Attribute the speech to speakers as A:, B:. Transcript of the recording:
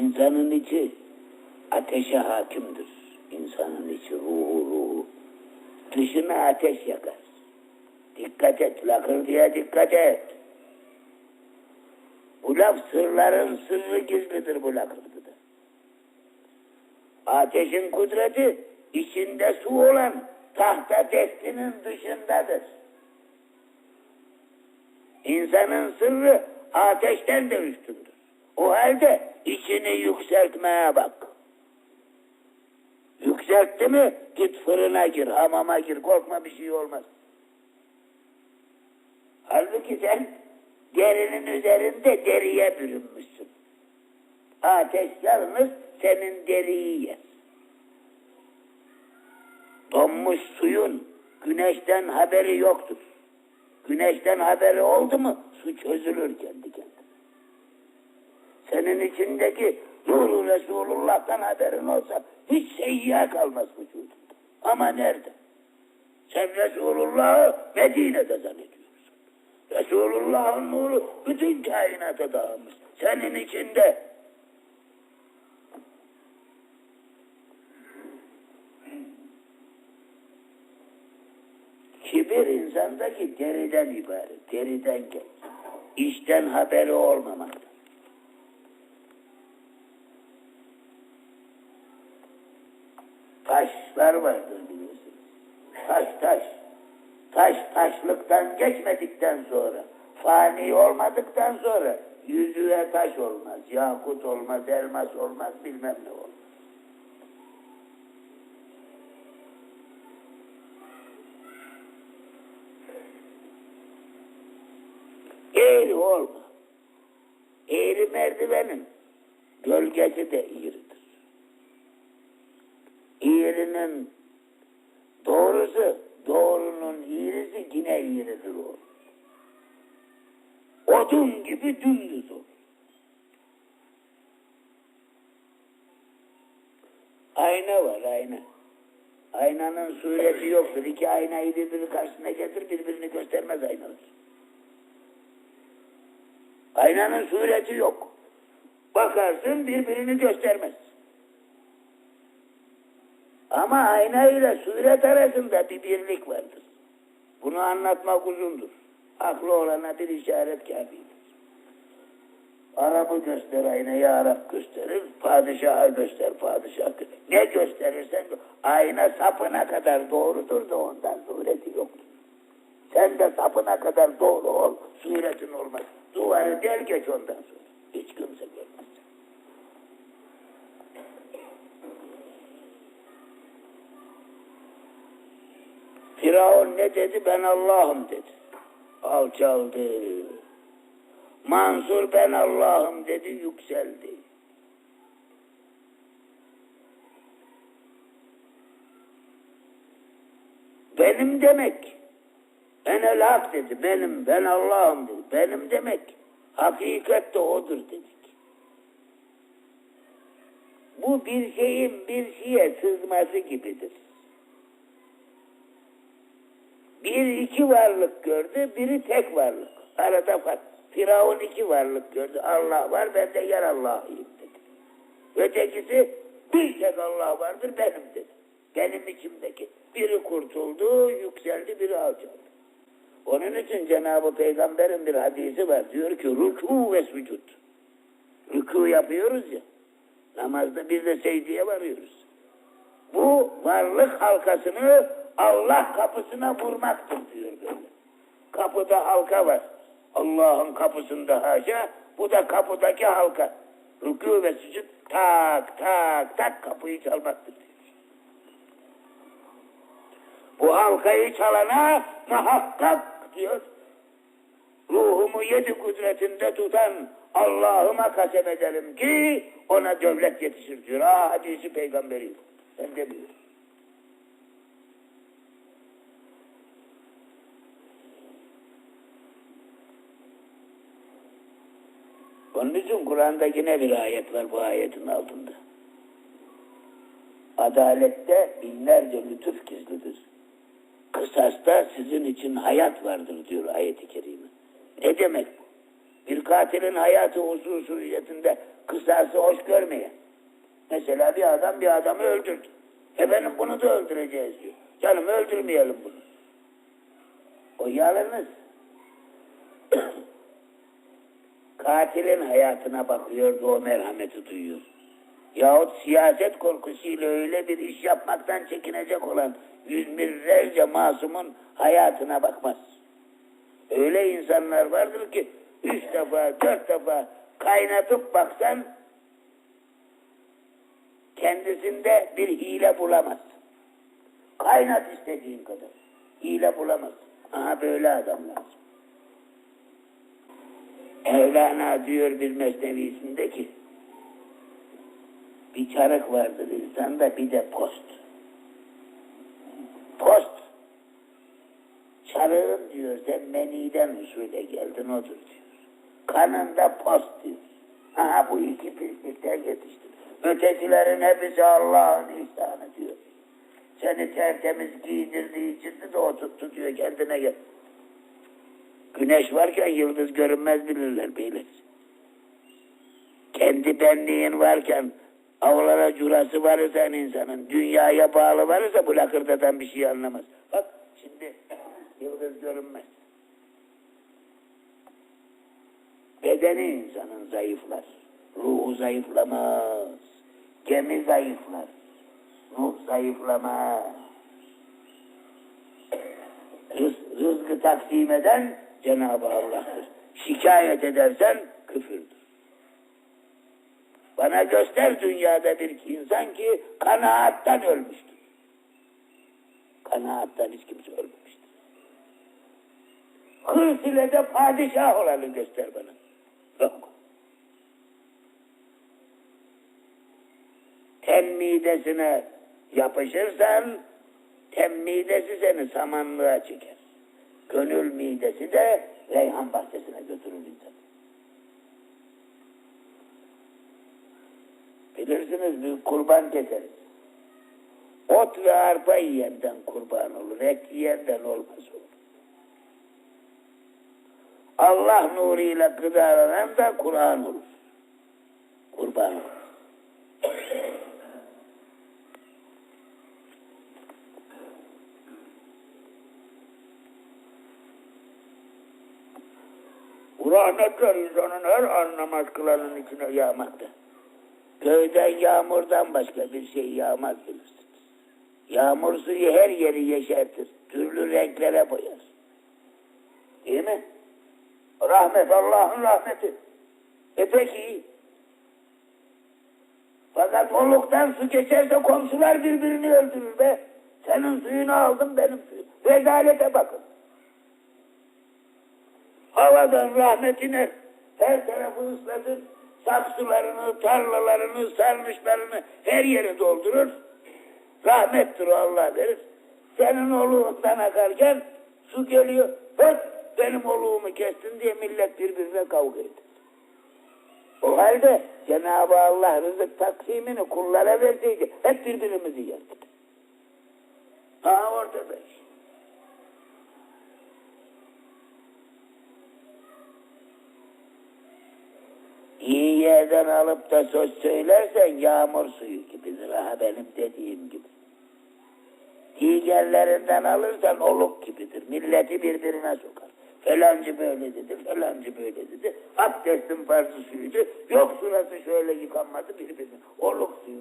A: İnsanın içi ateşe hakimdir. İnsanın içi ruhu ruhu. Dışına ateş yakar. Dikkat et, lakırdıya dikkat et. Bu laf sırların sırrı gizlidir bu lakırdıda. Ateşin kudreti içinde su olan tahta testinin dışındadır. İnsanın sırrı ateşten de üstündür. O halde içini yükseltmeye bak. Yükseltti mi git fırına gir, hamama gir, korkma bir şey olmaz. Halbuki sen derinin üzerinde deriye bürünmüşsün. Ateş yalnız senin deriyi yer. Donmuş suyun güneşten haberi yoktur. Güneşten haberi oldu mu su çözülür kendi kendine. Senin içindeki nuru Resulullah'tan haberin olsa hiç seyyiye kalmaz vücudunda. Ama nerede? Sen Resulullah'ı Medine'de zannediyorsun. Resulullah'ın nuru bütün kainata dağılmış. Senin içinde. Kibir insandaki deriden ibaret. Deriden gel. İşten haberi olmamakta. Taş taş. Taş taşlıktan geçmedikten sonra, fani olmadıktan sonra yüzüğe taş olmaz, yakut olmaz, elmas olmaz, bilmem ne olmaz. Eğri olma. Eğri merdivenin gölgesi de eğridir. Eğrinin yine eğridir o. Odun gibi dümdüz olur. Ayna var ayna. Aynanın sureti yoktur. İki aynayı birbiri karşısına getir birbirini göstermez aynalar. Aynanın sureti yok. Bakarsın birbirini göstermez. Ama ayna ile suret arasında bir birlik vardır. Bunu anlatmak uzundur. Aklı olana bir işaret kafidir. Arap'ı göster aynayı Arap gösterir, padişahı göster padişah gösterir. Ne gösterirsen gö- ayna sapına kadar doğrudur da ondan sureti yoktur. Sen de sapına kadar doğru ol, suretin olmaz. Duvarı del geç ondan sonra. Firavun ne dedi? Ben Allah'ım dedi. Alçaldı. Mansur ben Allah'ım dedi, yükseldi. Benim demek. Enel hak dedi. Benim, ben Allah'ım dedi. Benim demek. Hakikat de odur dedik. Bu bir şeyin bir şeye sızması gibidir. Bir iki varlık gördü, biri tek varlık. Arada fark. Firavun iki varlık gördü. Allah var, ben de yer Allah'ıyım dedi. Ötekisi bir tek Allah vardır, benim dedi. Benim içimdeki. Biri kurtuldu, yükseldi, biri alçaldı. Onun için Cenab-ı Peygamber'in bir hadisi var. Diyor ki rükû ve sucud. Rükû yapıyoruz ya. Namazda bir de secdeye varıyoruz. Bu varlık halkasını Allah kapısına vurmaktır diyor böyle. Kapıda halka var. Allah'ın kapısında haşa, bu da kapıdaki halka. Rükû ve sucud tak tak tak kapıyı çalmaktır diyor. Bu halkayı çalana muhakkak diyor. Ruhumu yedi kudretinde tutan Allah'ıma kasem ederim ki ona devlet yetişir diyor. Ha hadisi peygamberi. Ben de biliyorum. Onun için Kur'an'da yine bir ayet var bu ayetin altında. Adalette binlerce lütuf gizlidir. Kısasta sizin için hayat vardır diyor ayeti kerime. Ne demek bu? Bir katilin hayatı hususiyetinde kısası hoş görmeyen. Mesela bir adam bir adamı öldürdü. Efendim bunu da öldüreceğiz diyor. Canım öldürmeyelim bunu. O yalnız katilin hayatına bakıyor da o merhameti duyuyor. Yahut siyaset korkusuyla öyle bir iş yapmaktan çekinecek olan yüz binlerce masumun hayatına bakmaz. Öyle insanlar vardır ki üç defa, dört defa kaynatıp baksan kendisinde bir hile bulamaz. Kaynat istediğin kadar. Hile bulamaz. Aha böyle adam lazım. Mevlana diyor bir mesnevisinde ki bir çarık vardır insanda bir de post. Post. Çarığın diyor sen meniden usule geldin odur diyor. Kanında post diyor. Aha bu iki pislikler yetiştir. Ötekilerin hepsi Allah'ın ihsanı diyor. Seni tertemiz giydirdiği için de o tuttu diyor kendine gel. Güneş varken yıldız görünmez bilirler beyler. Kendi benliğin varken avlara curası varsa insanın, dünyaya bağlı varsa bu lakırdadan bir şey anlamaz. Bak şimdi yıldız görünmez. Bedeni insanın zayıflar. Ruhu zayıflamaz. Gemi zayıflar. Ruh zayıflamaz. Rız, rızkı taksim eden Cenab-ı Allah'tır. Şikayet edersen küfürdür. Bana göster dünyada bir insan ki kanaattan ölmüştür. Kanaattan hiç kimse ölmemiştir. Hırs ile de padişah olanı göster bana. Yok. Temmidesine yapışırsan temmidesi seni samanlığa çeker. Gönül midesi de reyhan bahçesine götürür. Bilirsiniz bir kurban keseriz. Ot ve arpa yiyenden kurban olur. Et yiyenden olmaz olur. Allah nuruyla gıdalanan da Kur'an olur. Kurban olur. Bu rahmetler insanın her an namaz kılanın içine yağmakta. Köyden yağmurdan başka bir şey yağmaz bilirsiniz. Yağmur suyu her yeri yeşertir. Türlü renklere boyar. Değil mi? Rahmet Allah'ın rahmeti. E peki. Fakat oluktan su geçerse komşular birbirini öldürür be. Senin suyunu aldım benim suyum. Rezalete bakın. Havadan rahmetine her tarafı ıslatır. Saksılarını, tarlalarını, sarmışlarını her yeri doldurur. Rahmettir Allah verir. Senin oluğundan akarken su geliyor. Höt benim oluğumu kestin diye millet birbirine kavga eder. O halde Cenab-ı Allah rızık taksimini kullara verseydi hep birbirimizi yerdik. Ha ortada işte. Yerden alıp da söz söylersen yağmur suyu gibidir ha benim dediğim gibi. Diğerlerinden alırsan oluk gibidir. Milleti birbirine sokar. Falancı böyle dedi, falancı böyle dedi. Abdestin farzı suyuydu. Yok surası şöyle yıkanmadı birbirine. Oluk suyu.